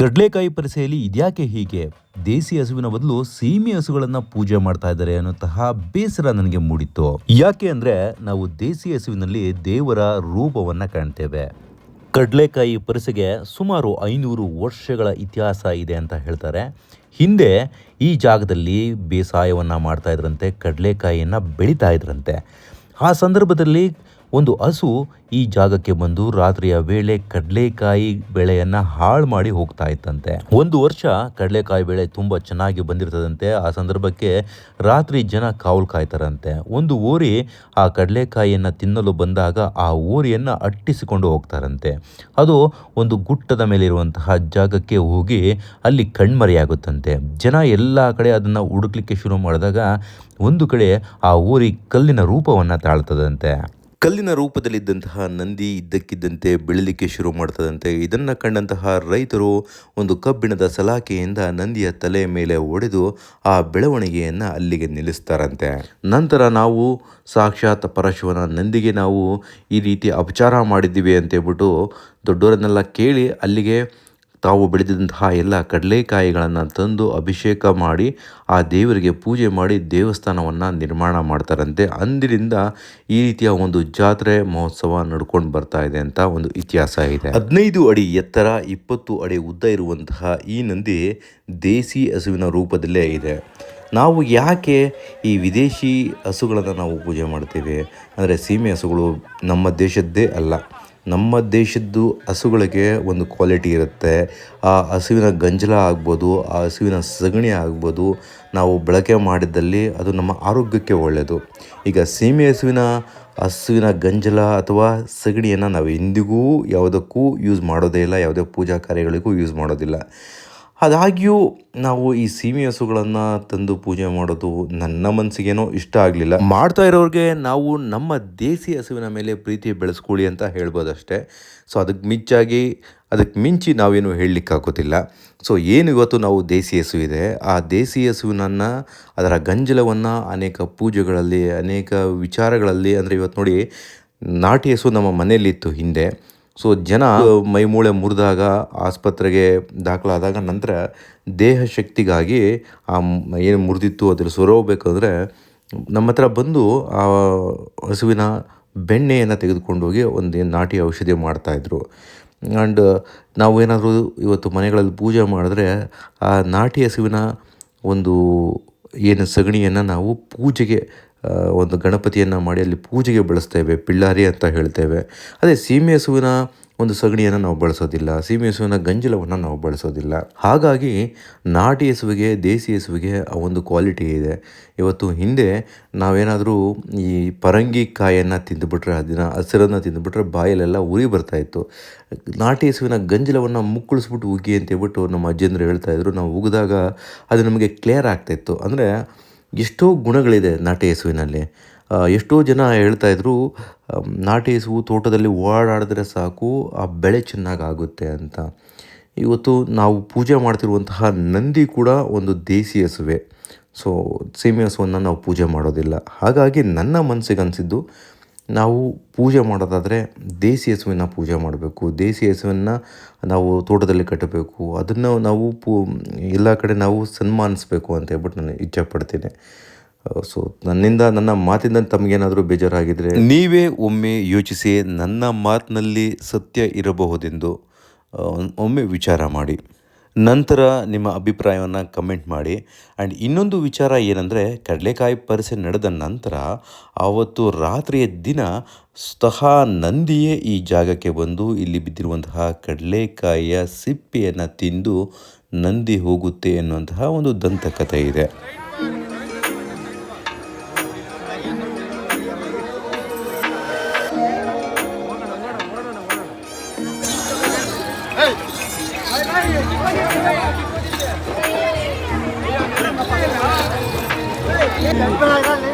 ಕಡಲೆಕಾಯಿ ಪರಿಸೆಯಲ್ಲಿ ಇದ್ಯಾಕೆ ಹೀಗೆ? ದೇಸಿ ಹಸುವಿನ ಬದಲು ಸೀಮೆ ಹಸುಗಳನ್ನ ಪೂಜೆ ಮಾಡ್ತಾ ಇದ್ದಾರೆ ಅನ್ನುವಂತಹ ಬೇಸರ ನನಗೆ ಮೂಡಿತ್ತು. ಯಾಕೆ ಅಂದ್ರೆ ನಾವು ದೇಸಿ ಹಸುವಿನಲ್ಲಿ ದೇವರ ರೂಪವನ್ನ ಕಾಣ್ತೇವೆ. ಕಡಲೆಕಾಯಿ ಪರಿಸೆಗೆ ಸುಮಾರು ಐನೂರು ವರ್ಷಗಳ ಇತಿಹಾಸ ಇದೆ ಅಂತ ಹೇಳ್ತಾರೆ. ಹಿಂದೆ ಈ ಜಾಗದಲ್ಲಿ ಬೇಸಾಯವನ್ನ ಮಾಡ್ತಾ ಇದ್ರಂತೆ, ಕಡಲೆಕಾಯಿಯನ್ನ ಬೆಳೀತಾ ಇದ್ರಂತೆ. ಆ ಸಂದರ್ಭದಲ್ಲಿ ಒಂದು ಹಸು ಈ ಜಾಗಕ್ಕೆ ಬಂದು ರಾತ್ರಿಯ ವೇಳೆ ಕಡಲೆಕಾಯಿ ಬೆಳೆಯನ್ನ ಹಾಳು ಮಾಡಿ ಹೋಗ್ತಾ ಇತ್ತಂತೆ. ಒಂದು ವರ್ಷ ಕಡಲೆಕಾಯಿ ಬೆಳೆ ತುಂಬಾ ಚೆನ್ನಾಗಿ ಬಂದಿರ್ತದಂತೆ. ಆ ಸಂದರ್ಭಕ್ಕೆ ರಾತ್ರಿ ಜನ ಕಾವಲು ಕಾಯ್ತಾರಂತೆ. ಒಂದು ಊರಿ ಆ ಕಡಲೆಕಾಯಿಯನ್ನ ತಿನ್ನಲು ಬಂದಾಗ ಆ ಊರಿಯನ್ನ ಅಟ್ಟಿಸಿಕೊಂಡು ಹೋಗ್ತಾರಂತೆ. ಅದು ಒಂದು ಗುಟ್ಟದ ಮೇಲೆ ಇರುವಂತಹ ಜಾಗಕ್ಕೆ ಹೋಗಿ ಅಲ್ಲಿ ಕಣ್ಮರೆಯಾಗುತ್ತಂತೆ. ಜನ ಎಲ್ಲ ಕಡೆ ಅದನ್ನ ಹುಡುಕ್ಲಿಕ್ಕೆ ಶುರು ಮಾಡಿದಾಗ ಒಂದು ಕಡೆ ಆ ಊರಿ ಕಲ್ಲಿನ ರೂಪವನ್ನ ತಾಳ್ತದಂತೆ. ಕಲ್ಲಿನ ರೂಪದಲ್ಲಿದ್ದಂತಹ ನಂದಿ ಇದ್ದಕ್ಕಿದ್ದಂತೆ ಬೆಳಿಲಿಕ್ಕೆ ಶುರು ಮಾಡ್ತದಂತೆ. ಇದನ್ನು ಕಂಡಂತಹ ರೈತರು ಒಂದು ಕಬ್ಬಿಣದ ಸಲಾಕೆಯಿಂದ ನಂದಿಯ ತಲೆಯ ಮೇಲೆ ಒಡೆದು ಆ ಬೆಳವಣಿಗೆಯನ್ನು ಅಲ್ಲಿಗೆ ನಿಲ್ಲಿಸ್ತಾರಂತೆ. ನಂತರ ನಾವು ಸಾಕ್ಷಾತ್ ಪರಶುವನ ನಂದಿಗೆ ನಾವು ಈ ರೀತಿ ಅಪಚಾರ ಮಾಡಿದ್ದೀವಿ ಅಂತೇಳ್ಬಿಟ್ಟು ದೊಡ್ಡವರನ್ನೆಲ್ಲ ಕೇಳಿ ಅಲ್ಲಿಗೆ ತಾವು ಬೆಳೆದಿದ್ದಂತಹ ಎಲ್ಲ ಕಡಲೆಕಾಯಿಗಳನ್ನು ತಂದು ಅಭಿಷೇಕ ಮಾಡಿ ಆ ದೇವರಿಗೆ ಪೂಜೆ ಮಾಡಿ ದೇವಸ್ಥಾನವನ್ನು ನಿರ್ಮಾಣ ಮಾಡ್ತಾರಂತೆ. ಅಂದಿನಿಂದ ಈ ರೀತಿಯ ಒಂದು ಜಾತ್ರೆ ಮಹೋತ್ಸವ ನಡ್ಕೊಂಡು ಬರ್ತಾ ಇದೆ ಅಂತ ಒಂದು ಇತಿಹಾಸ ಇದೆ. ಹದಿನೈದು ಅಡಿ ಎತ್ತರ ಇಪ್ಪತ್ತು ಅಡಿ ಉದ್ದ ಇರುವಂತಹ ಈ ನಂದಿ ದೇಸಿ ಹಸುವಿನ ರೂಪದಲ್ಲೇ ಇದೆ. ನಾವು ಯಾಕೆ ಈ ವಿದೇಶಿ ಹಸುಗಳನ್ನು ನಾವು ಪೂಜೆ ಮಾಡ್ತೇವೆ? ಅಂದರೆ ಸೀಮೆ ಹಸುಗಳು ನಮ್ಮ ದೇಶದ್ದೇ ಅಲ್ಲ. ನಮ್ಮ ದೇಶದ್ದು ಹಸುಗಳಿಗೆ ಒಂದು ಕ್ವಾಲಿಟಿ ಇರುತ್ತೆ. ಆ ಹಸುವಿನ ಗಂಜಲ ಆಗ್ಬೋದು, ಆ ಹಸುವಿನ ಸಗಣಿ ಆಗ್ಬೋದು. ನಾವು ಬಳಕೆ ಮಾಡಿದ್ದಲ್ಲಿ ಅದು ನಮ್ಮ ಆರೋಗ್ಯಕ್ಕೆ ಒಳ್ಳೆಯದು ಈಗ ಸೀಮೆ ಹಸುವಿನ ಹಸುವಿನ ಗಂಜಲ ಅಥವಾ ಸಗಣಿಯನ್ನು ನಾವು ಎಂದಿಗೂ ಯಾವುದಕ್ಕೂ ಯೂಸ್ ಮಾಡೋದೇ ಇಲ್ಲ, ಯಾವುದೇ ಪೂಜಾ ಕಾರ್ಯಗಳಿಗೂ ಯೂಸ್ ಮಾಡೋದಿಲ್ಲ. ಅದಾಗಿಯೂ ನಾವು ಈ ಸೀಮೆ ಹಸುಗಳನ್ನು ತಂದು ಪೂಜೆ ಮಾಡೋದು ನನ್ನ ಮನಸ್ಸಿಗೇನೋ ಇಷ್ಟ ಆಗಲಿಲ್ಲ. ಮಾಡ್ತಾ ಇರೋರಿಗೆ ನಾವು ನಮ್ಮ ದೇಸಿ ಹಸುವಿನ ಮೇಲೆ ಪ್ರೀತಿ ಬೆಳೆಸ್ಕೊಳ್ಳಿ ಅಂತ ಹೇಳ್ಬೋದಷ್ಟೇ. ಸೊ, ಅದಕ್ಕೆ ಮಿಂಚಾಗಿ, ಅದಕ್ಕೆ ಮಿಂಚಿ ನಾವೇನು ಹೇಳಲಿಕ್ಕಾಗೋದಿಲ್ಲ ಸೊ, ಏನು ಇವತ್ತು ನಾವು ದೇಸಿ ಹಸು ಆ ದೇಸಿ ಹಸುವಿನನ್ನು, ಅದರ ಗಂಜಲವನ್ನು ಅನೇಕ ಪೂಜೆಗಳಲ್ಲಿ, ಅನೇಕ ವಿಚಾರಗಳಲ್ಲಿ, ಅಂದರೆ ಇವತ್ತು ನೋಡಿ, ನಾಟಿ ಹಸು ನಮ್ಮ ಮನೆಯಲ್ಲಿತ್ತು ಹಿಂದೆ. ಸೊ ಜನ ಮೈಮೂಳೆ ಮುರಿದಾಗ ಆಸ್ಪತ್ರೆಗೆ ದಾಖಲಾದಾಗ ನಂತರ ದೇಹ ಶಕ್ತಿಗಾಗಿ ಆ ಮ್- ಏನು ಮುರಿದಿತ್ತು ಅದರಲ್ಲಿ ಸೊರೋಗ್ಬೇಕಂದ್ರೆ ನಮ್ಮ ಹತ್ರ ಬಂದು ಆ ಹಸುವಿನ ಬೆಣ್ಣೆಯನ್ನು ತೆಗೆದುಕೊಂಡು ಹೋಗಿ ಒಂದು ನಾಟಿ ಔಷಧಿ ಮಾಡ್ತಾಯಿದ್ರು ಆ್ಯಂಡ್ ನಾವೇನಾದರೂ ಇವತ್ತು ಮನೆಗಳಲ್ಲಿ ಪೂಜೆ ಮಾಡಿದ್ರೆ ಆ ನಾಟಿ ಹಸುವಿನ ಒಂದು ಏನು ಸಗಣಿಯನ್ನು ನಾವು ಪೂಜೆಗೆ ಒಂದು ಗಣಪತಿಯನ್ನು ಮಾಡಿ ಅಲ್ಲಿ ಪೂಜೆಗೆ ಬಳಸ್ತೇವೆ, ಪಿಳ್ಳಾರಿ ಅಂತ ಹೇಳ್ತೇವೆ. ಅದೇ ಸೀಮೆ ಹಸುವಿನ ಒಂದು ಸಗಣಿಯನ್ನು ನಾವು ಬಳಸೋದಿಲ್ಲ, ಸೀಮೆ ಹಸುವಿನ ಗಂಜಲವನ್ನು ನಾವು ಬಳಸೋದಿಲ್ಲ. ಹಾಗಾಗಿ ನಾಟಿ ಹಸುವಿಗೆ, ದೇಸಿ ಹಸುವಿಗೆ ಆ ಒಂದು ಕ್ವಾಲಿಟಿ ಇದೆ. ಇವತ್ತು ಹಿಂದೆ ನಾವೇನಾದರೂ ಈ ಪರಂಗಿ ಕಾಯನ್ನು ತಿಂದುಬಿಟ್ರೆ ಅದನ್ನ ಹಸಿರನ್ನು ತಿಂದುಬಿಟ್ರೆ ಬಾಯಲೆಲ್ಲ ಉರಿ ಬರ್ತಾಯಿತ್ತು ನಾಟಿ ಹಸುವಿನ ಗಂಜಲವನ್ನು ಮುಕ್ಕಳಿಸ್ಬಿಟ್ಟು ಉಗಿ ಅಂತೇಳ್ಬಿಟ್ಟು ನಮ್ಮ ಅಜ್ಜಂದ್ರು ಹೇಳ್ತಾಯಿದ್ರು ನಾವು ಉಗಿದಾಗ ಅದು ನಮಗೆ ಕ್ಲಿಯರ್ ಆಗ್ತಾಯಿತ್ತು ಅಂದರೆ ಎಷ್ಟೋ ಗುಣಗಳಿದೆ ನಾಟಿ ಹಸುವಿನಲ್ಲಿ. ಎಷ್ಟೋ ಜನ ಹೇಳ್ತಾ ಇದ್ರು ನಾಟಿ ಹಸುವು ತೋಟದಲ್ಲಿ ಓಡಾಡಿದ್ರೆ ಸಾಕು, ಆ ಬೆಳೆ ಚೆನ್ನಾಗಾಗುತ್ತೆ ಅಂತ. ಇವತ್ತು ನಾವು ಪೂಜೆ ಮಾಡ್ತಿರುವಂತಹ ನಂದಿ ಕೂಡ ಒಂದು ದೇಸಿ ಹಸುವೆ. ಸೊ, ಸೀಮೆ ಹಸುವನ್ನು ನಾವು ಪೂಜೆ ಮಾಡೋದಿಲ್ಲ. ಹಾಗಾಗಿ ನನ್ನ ಮನಸ್ಸಿಗೆ ಅನಿಸಿದ್ದು ನಾವು ಪೂಜೆ ಮಾಡೋದಾದರೆ ದೇಸಿ ಹಸುವಿನ ಪೂಜೆ ಮಾಡಬೇಕು. ದೇಸಿ ಹಸುವನ್ನು ನಾವು ತೋಟದಲ್ಲಿ ಕಟ್ಟಬೇಕು. ಅದನ್ನು ನಾವು ಪೂ, ಎಲ್ಲ ಕಡೆ ನಾವು ಸನ್ಮಾನಿಸಬೇಕು ಅಂತ ಹೇಳ್ಬಿಟ್ಟು ನಾನು ಇಚ್ಛೆಪಡ್ತೀನಿ. ಸೊ ನನ್ನಿಂದ, ನನ್ನ ಮಾತಿಂದ ತಮಗೇನಾದರೂ ಬೇಜಾರಾಗಿದ್ದರೆ ನೀವೇ ಒಮ್ಮೆ ಯೋಚಿಸಿ ನನ್ನ ಮಾತಿನಲ್ಲಿ ಸತ್ಯ ಇರಬಹುದೆಂದು ಒಮ್ಮೆ ವಿಚಾರ ಮಾಡಿ. ನಂತರ ನಿಮ್ಮ ಅಭಿಪ್ರಾಯವನ್ನು ಕಮೆಂಟ್ ಮಾಡಿ. ಆ್ಯಂಡ್ ಇನ್ನೊಂದು ವಿಚಾರ ಏನಂದರೆ, ಕಡಲೆಕಾಯಿ ಪರಿಸೆ ನಡೆದ ನಂತರ ಆವತ್ತು ರಾತ್ರಿಯ ದಿನ ಸ್ವತಃ ನಂದಿಯೇ ಈ ಜಾಗಕ್ಕೆ ಬಂದು ಇಲ್ಲಿ ಬಿದ್ದಿರುವಂತಹ ಕಡಲೆಕಾಯಿಯ ಸಿಪ್ಪೆಯನ್ನು ತಿಂದು ನಂದಿ ಹೋಗುತ್ತೆ ಎನ್ನುವಂತಹ ಒಂದು ದಂತಕಥೆ ಇದೆ. Yeah, yeah, yeah.